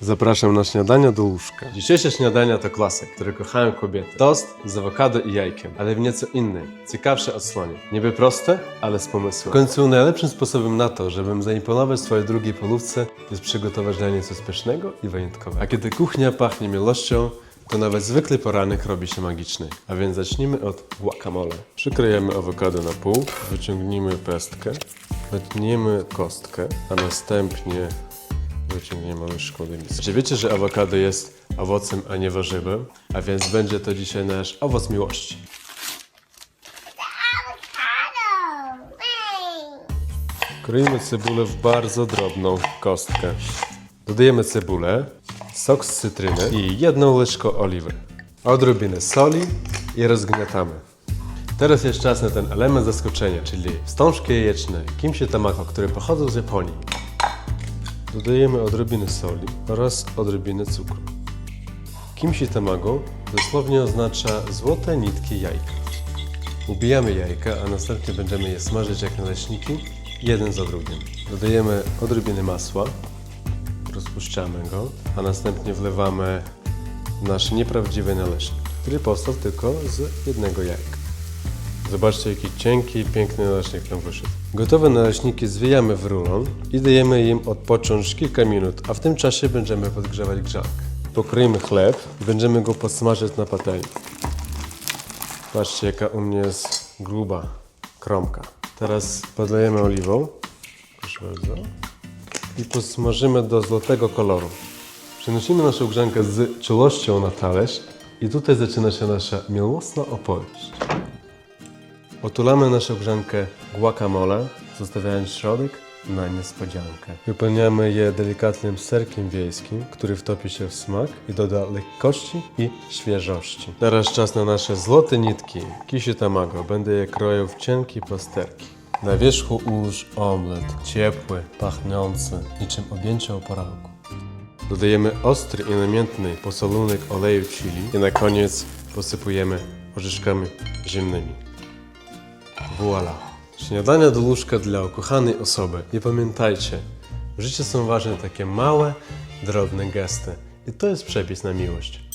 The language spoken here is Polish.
Zapraszam na śniadania do łóżka. Dzisiejsze śniadania to klasyk, który kochają kobiety. Tost z awokado i jajkiem, ale w nieco innej, ciekawszej odsłonie. Niby proste, ale z pomysłem. W końcu najlepszym sposobem na to, żebym zaimponować swojej drugiej polówce, jest przygotować dla niej coś pysznego i wyjątkowego. A kiedy kuchnia pachnie miłością, to nawet zwykły poranek robi się magiczny. A więc zacznijmy od guacamole. Przykryjemy awokado na pół, wyciągnijmy pestkę, wytniemy kostkę, a następnie wyciągniemy łyżką do miski. Czy wiecie, że awokado jest owocem, a nie warzywem? A więc będzie to dzisiaj nasz owoc miłości. Kroimy cebulę w bardzo drobną kostkę. Dodajemy cebulę, sok z cytryny i jedną łyżkę oliwy. Odrobinę soli i rozgniatamy. Teraz jest czas na ten element zaskoczenia, czyli wstążki jajeczne, kimchi tamako, które pochodzą z Japonii. Dodajemy odrobinę soli oraz odrobinę cukru. Kimchi tamago dosłownie oznacza złote nitki jajka. Ubijamy jajka, a następnie będziemy je smażyć jak naleśniki, jeden za drugim. Dodajemy odrobinę masła, rozpuszczamy go, a następnie wlewamy nasz nieprawdziwy naleśnik, który powstał tylko z jednego jajka. Zobaczcie, jaki cienki i piękny naleśnik nam wyszedł. Gotowe naleśniki zwijamy w rulon i dajemy im odpocząć kilka minut, a w tym czasie będziemy podgrzewać grzankę. Pokroimy chleb i będziemy go podsmażyć na patelni. Patrzcie, jaka u mnie jest gruba kromka. Teraz podlejemy oliwą. Proszę bardzo. I posmażymy do złotego koloru. Przenosimy naszą grzankę z czułością na talerz i tutaj zaczyna się nasza miłosna opowieść. Otulamy naszą grzankę guacamole, zostawiając środek na niespodziankę. Wypełniamy je delikatnym serkiem wiejskim, który wtopi się w smak i doda lekkości i świeżości. Teraz czas na nasze złote nitki. Kisi tamago. Będę je kroił w cienkie plasterki. Na wierzchu ułóż omlet, ciepły, pachnący, niczym objęcie oporanku. Dodajemy ostry i namiętny posolunek oleju chili i na koniec posypujemy orzeszkami zimnymi. Voila. Śniadania do łóżka dla ukochanej osoby. I pamiętajcie, w życiu są ważne takie małe, drobne gesty. I to jest przepis na miłość.